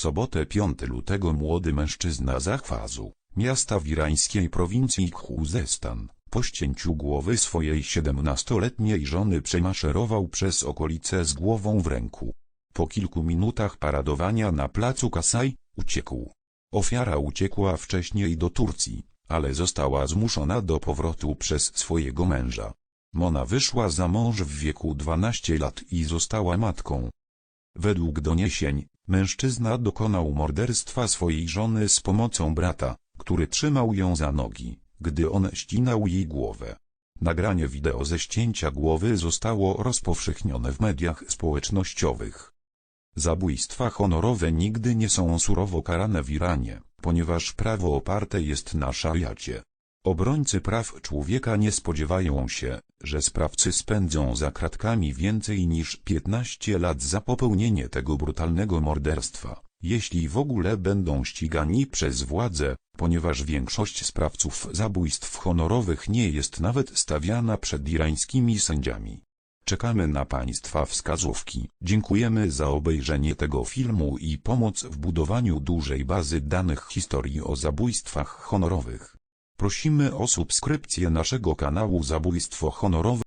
sobotę 5 lutego młody mężczyzna z Achwazu, miasta w irańskiej prowincji Khuzestan, po ścięciu głowy swojej 17-letniej żony przemaszerował przez okolice z głową w ręku. Po kilku minutach paradowania na placu Kasaj, uciekł. Ofiara uciekła wcześniej do Turcji, ale została zmuszona do powrotu przez swojego męża. Mona wyszła za mąż w wieku 12 lat i została matką. Według doniesień, mężczyzna dokonał morderstwa swojej żony z pomocą brata, który trzymał ją za nogi, gdy on ścinał jej głowę. Nagranie wideo ze ścięcia głowy zostało rozpowszechnione w mediach społecznościowych. Zabójstwa honorowe nigdy nie są surowo karane w Iranie, ponieważ prawo oparte jest na szariacie. Obrońcy praw człowieka nie spodziewają się, że sprawcy spędzą za kratkami więcej niż 15 lat za popełnienie tego brutalnego morderstwa, jeśli w ogóle będą ścigani przez władze, ponieważ większość sprawców zabójstw honorowych nie jest nawet stawiana przed irańskimi sędziami. Czekamy na Państwa wskazówki. Dziękujemy za obejrzenie tego filmu i pomoc w budowaniu dużej bazy danych historii o zabójstwach honorowych. Prosimy o subskrypcję naszego kanału Zabójstwo Honorowe.